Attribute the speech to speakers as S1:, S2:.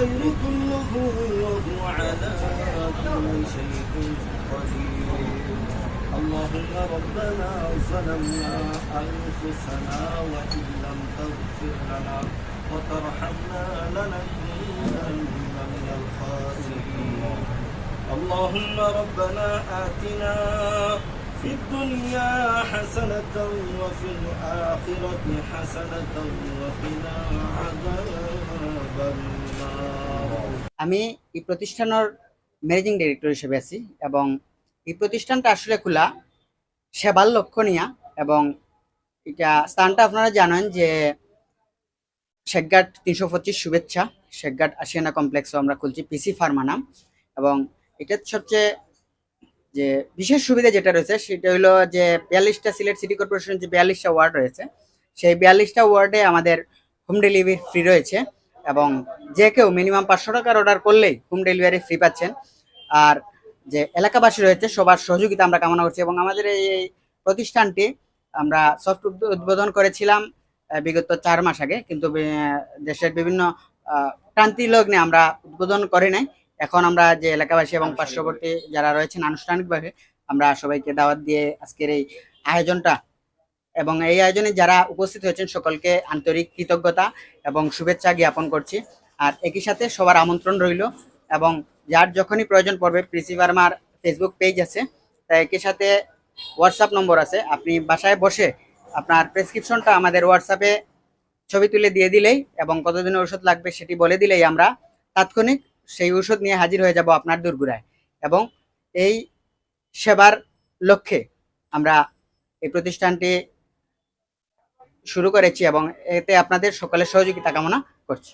S1: الخير كله وهو على كل شيء قدير. اللهم ربنا ظلمنا أنفسنا وإن لم تغفر لنا وترحمنا لنكونن من الخاسرين. اللهم ربنا آتنا في الدنيا حسنة وفي الآخرة حسنة وقنا عذاب النار
S2: আমি এই প্রতিষ্ঠানের ম্যানেজিং ডিরেক্টর হিসেবে আছি এবং এই প্রতিষ্ঠানটা আসলে খোলা সেবার লক্ষ্য নিয়া এবং এটা স্থানটা আপনারা জানেন যে শেখঘাট তিনশো পঁচিশ শুভেচ্ছা শেখঘাট আশিয়ানা কমপ্লেক্সও আমরা খুলছি পিসি ফার্মা নাম এবং এটার সবচেয়ে যে বিশেষ সুবিধা যেটা রয়েছে, সেটা হলো যে বিয়াল্লিশটা সিলেট সিটি কর্পোরেশন যে বিয়াল্লিশটা ওয়ার্ড রয়েছে, সেই বিয়াল্লিশটা ওয়ার্ডে আমাদের হোম ডেলিভারি ফ্রি রয়েছে এবং যে কেউ মিনিমাম পাঁচশো টাকার অর্ডার করলেই হোম ডেলিভারি ফ্রি পাচ্ছেন। আর যে এলাকাবাসী রয়েছে, সবার সহযোগিতা আমরা কামনা করছি এবং আমাদের এই প্রতিষ্ঠানটি আমরা সফট উদ্বোধন করেছিলাম বিগত চার মাস আগে। কিন্তু দেশের বিভিন্ন ক্রান্তি লগ্নে আমরা উদ্বোধন করি নাই। এখন আমরা যে এলাকাবাসী এবং পার্শ্ববর্তী যারা রয়েছেন আনুষ্ঠানিকভাবে আমরা সবাইকে দাওয়াত দিয়ে আজকের এই আয়োজনটা এবং এই আয়োজনে যারা উপস্থিত হয়েছেন সকলকে আন্তরিক কৃতজ্ঞতা এবং শুভেচ্ছা জ্ঞাপন করছি। আর একই সাথে সবার আমন্ত্রণ রইল এবং যার যখনই প্রয়োজন পড়বে প্রিসি ভার্মার ফেসবুক পেজ আছে তা একই সাথে হোয়াটসঅ্যাপ নম্বর আছে। আপনি বাসায় বসে আপনার প্রেসক্রিপশনটা আমাদের হোয়াটসঅ্যাপে ছবি তুলে দিয়ে দিলেই এবং কতদিনের ওষুধ লাগবে সেটি বলে দিলেই আমরা তাৎক্ষণিক সেই ওষুধ নিয়ে হাজির হয়ে যাব আপনার দুর্গুড়ায়। এবং এই সেবার লক্ষ্যে আমরা এই প্রতিষ্ঠানটি শুরু করেছি এবং এতে আপনাদের সকলের সহযোগিতা কামনা করছি।